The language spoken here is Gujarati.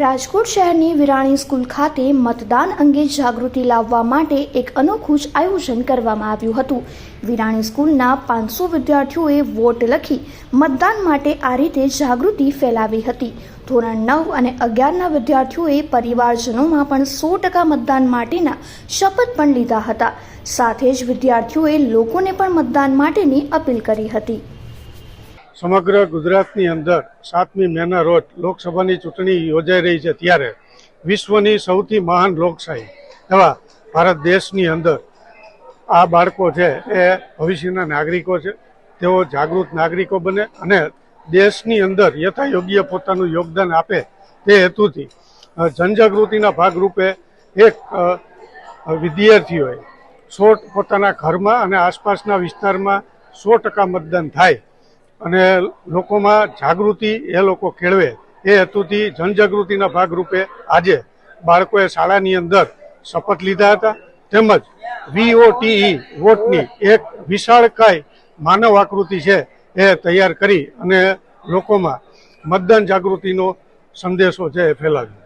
રાજકોટ શહેરની વિરાણી સ્કૂલ ખાતે મતદાન અંગે જાગૃતિ લાવવા માટે એક અનોખું જ આયોજન કરવામાં આવ્યું હતું. વિરાણી સ્કૂલના પાંચસો વિદ્યાર્થીઓએ વોટ લખી મતદાન માટે આ રીતે જાગૃતિ ફેલાવી હતી. ધોરણ નવ અને અગિયારના વિદ્યાર્થીઓએ પરિવારજનોમાં પણ સો ટકા મતદાન માટેના શપથ પણ લીધા હતા. સાથે જ વિદ્યાર્થીઓએ લોકોને પણ મતદાન માટેની અપીલ કરી હતી. સમગ્ર ગુજરાતની અંદર સાતમી મેના રોજ લોકસભાની ચૂંટણી યોજાઈ રહી છે ત્યારે વિશ્વની સૌથી મહાન લોકશાહી એવા ભારત દેશની અંદર આ બાળકો છે એ ભવિષ્યના નાગરિકો છે. તેઓ જાગૃત નાગરિકો બને અને દેશની અંદર યથાયોગ્ય પોતાનું યોગદાન આપે તે હેતુથી જનજાગૃતિના ભાગરૂપે એક વિદ્યાર્થીઓએ સો પોતાના ઘરમાં અને આસપાસના વિસ્તારમાં સો ટકા મતદાન થાય અને લોકોમાં જાગૃતિ એ લોકો કેળવે એ હેતુથી જનજાગૃતિના ભાગરૂપે આજે બાળકોએ શાળાની અંદર શપથ લીધા હતા. તેમજ વીઓટીઈ વોટની એક વિશાળકાય માનવ આકૃતિ છે એ તૈયાર કરી અને લોકોમાં મતદાન જાગૃતિનો સંદેશો છે એ ફેલાવ્યો.